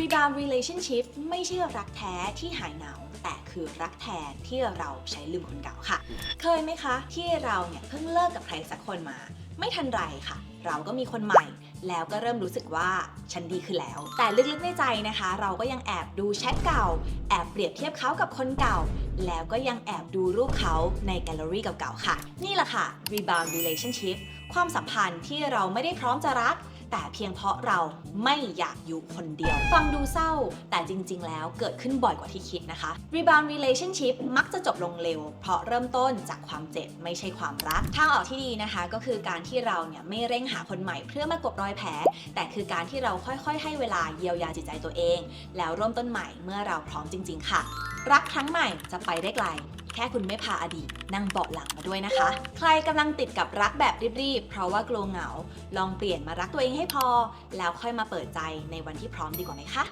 Rebound Relationship ไม่ใช่รักแท้ที่หายเหงาแต่คือรักแท้ที่เราใช้ลืมคนเก่าค่ะ เคยไหมคะ ที่เราเนี่ยเพิ่งเลิกกับใครสักคนมา ไม่ทันไรค่ะ เราก็มีคนใหม่ แล้วก็เริ่มรู้สึกว่าฉันดีขึ้นแล้ว แต่ลึกๆในใจนะคะ เราก็ยังแอบดูแชทเก่า แอบเปรียบเทียบเขากับคนเก่า แล้วก็ยังแอบดูรูปเขาในแกลเลอรี่เก่าๆค่ะ นี่แหละค่ะ Rebound Relationship ความสัมพันธ์ที่เราไม่ได้พร้อมจะรัก แต่เพียงเพราะเราไม่อยากอยู่คนเดียว ฟังดูเศร้า แต่จริง ๆ แล้วเกิดขึ้นบ่อยกว่าที่คิดนะคะ Rebound Relationship มักจะจบลงเร็ว เพราะเริ่มต้นจากความเจ็บไม่ใช่ความรัก ทางออกที่ดีนะคะ ก็คือการที่เราเนี่ยไม่เร่งหาคนใหม่เพื่อมากบรอยแผล แต่คือการที่เราค่อยๆ ให้เวลาเยียวยาจิตใจตัวเอง แล้วเริ่มต้นใหม่เมื่อเราพร้อมจริง ๆ ค่ะ รักครั้งใหม่จะไปได้ไกล แค่คุณไม่พาอดีตนั่งเบาะหลังมาด้วยนะคะ ใครกำลังติดกับรักแบบรีบๆ เพราะว่ากลัวเหงา ลองเปลี่ยนมารักตัวเองให้พอ แล้วค่อยมาเปิดใจในวันที่พร้อมดีกว่าไหมคะ